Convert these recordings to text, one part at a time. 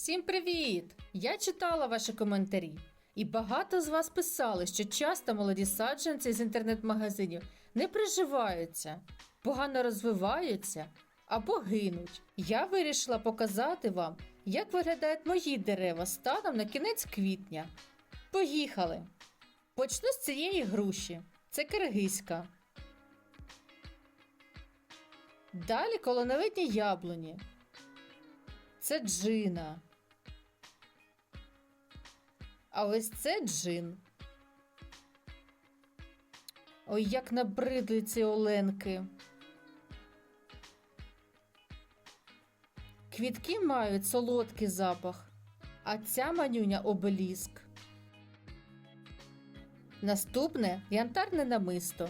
Всім привіт! Я читала ваші коментарі, і багато з вас писали, що часто молоді саджанці з інтернет-магазинів не приживаються, погано розвиваються або гинуть. Я вирішила показати вам, як виглядають мої дерева станом на кінець квітня. Поїхали! Почну з цієї груші. Це киргизька. Далі колоновидні яблуні. Це джина. А ось це джин. Ой, як набридли ці оленки. Квітки мають солодкий запах, а ця манюня обеліск. Наступне янтарне намисто.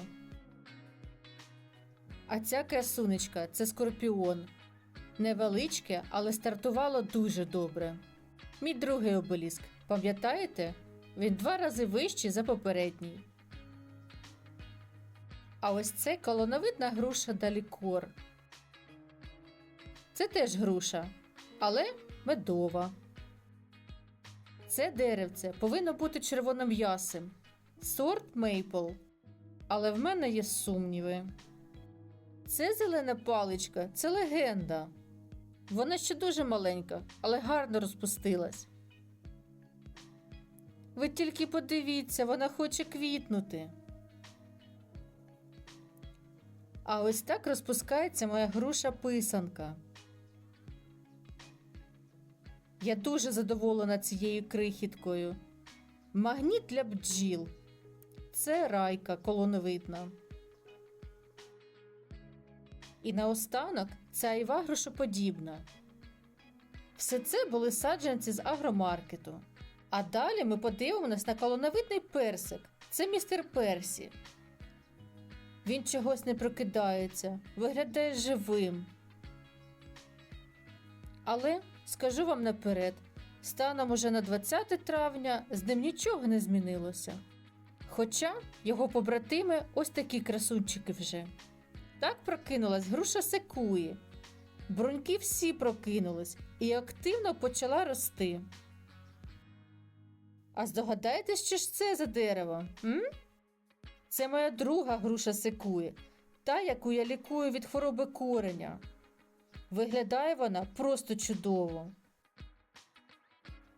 А ця красунечка це скорпіон. Невеличке, але стартувало дуже добре. Мій другий обеліск, пам'ятаєте? Він два рази вищий за попередній. А ось це колоновидна груша далікор. Це теж груша, але медова. Це деревце повинно бути червоном'ясим. Сорт мейпл. Але в мене є сумніви. Це зелена паличка, це легенда. Вона ще дуже маленька, але гарно розпустилась. Ви тільки подивіться, вона хоче квітнути. А ось так розпускається моя груша писанка. Я дуже задоволена цією крихіткою. Магніт для бджіл. Це райка колоновидна. І наостанок ця іва грошоподібна. Все це були саджанці з агромаркету. А далі ми подивимось на колоновидний персик. Це містер Персі. Він чогось не прокидається, виглядає живим. Але скажу вам наперед, станом уже на 20 травня з ним нічого не змінилося. Хоча його побратими ось такі красунчики вже. Так прокинулась груша секуї. Бруньки всі прокинулись і активно почала рости. А здогадаєтесь, що ж це за дерево? М? Це моя друга груша секуї, та, яку я лікую від хвороби кореня. Виглядає вона просто чудово.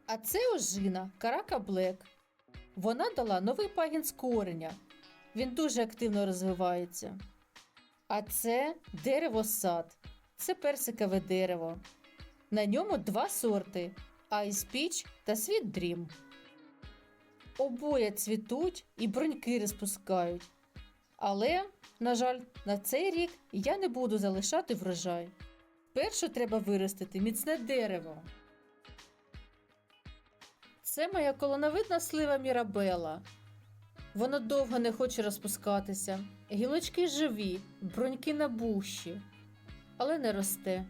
А це ожина Карака Блек. Вона дала новий пагін з кореня. Він дуже активно розвивається. А це дерево сад. Це персикове дерево. На ньому два сорти Ice Peach та Sweet Dream. Обоє цвітуть і броньки розпускають. Але, на жаль, на цей рік я не буду залишати врожай. Першу треба виростити міцне дерево. Це моя колоновидна слива Мірабела. Воно довго не хоче розпускатися. Гілочки живі, броньки набущі, але не росте.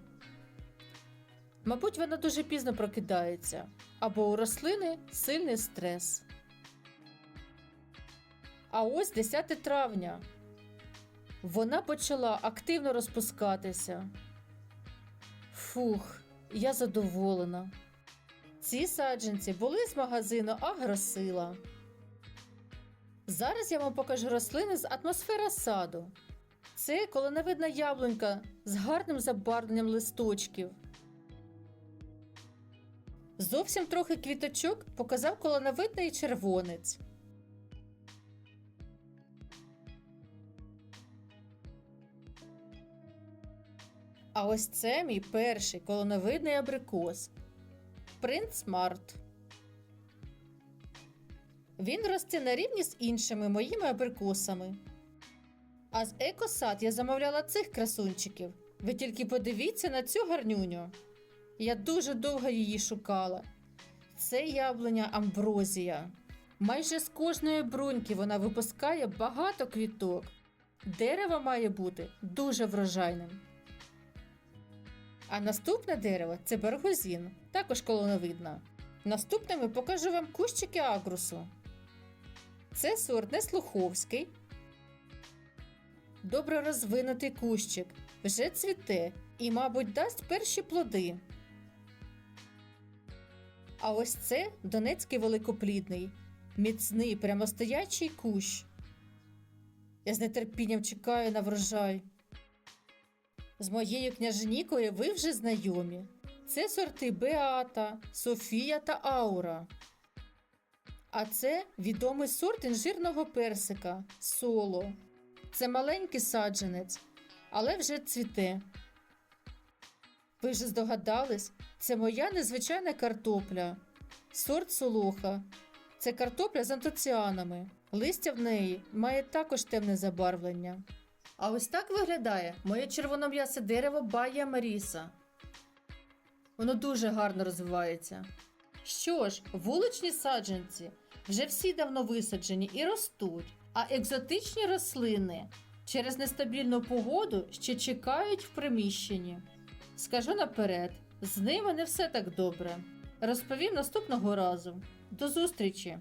Мабуть, вона дуже пізно прокидається, або у рослини сильний стрес. А ось 10 травня. Вона почала активно розпускатися. Фух, я задоволена. Ці саджанці були з магазину Агросила. Зараз я вам покажу рослини з атмосфера саду. Це колоновидна яблунька з гарним забарвленням листочків. Зовсім трохи квіточок показав колоновидний червонець. А ось це мій перший колоновидний абрикос. Принц Смарт. Він росте на рівні з іншими моїми абрикосами. А з екосад я замовляла цих красунчиків. Ви тільки подивіться на цю гарнюню. Я дуже довго її шукала. Це яблуня амброзія. Майже з кожної бруньки вона випускає багато квіток. Дерево має бути дуже врожайним. А наступне дерево це бергозін, також колоновидна. Наступними покажу вам кущики агрусу. Це сорт Неслуховський. Добре розвинутий кущик, вже цвіте і, мабуть, дасть перші плоди. А ось це Донецький великоплідний, міцний, прямостоячий кущ. Я з нетерпінням чекаю на врожай. З моєю княжнікою ви вже знайомі. Це сорти Беата, Софія та Аура. А це відомий сорт інжирного персика соло. Це маленький саджанець, але вже цвіте. Ви вже здогадались, це моя незвичайна картопля. Сорт солоха. Це картопля з антоціанами. Листя в неї має також темне забарвлення. А ось так виглядає моє червоном'ясе дерево Бая Маріса. Воно дуже гарно розвивається. Що ж, вуличні саджанці вже всі давно висаджені і ростуть, а екзотичні рослини через нестабільну погоду ще чекають в приміщенні. Скажу наперед, з ними не все так добре. Розповім наступного разу. До зустрічі!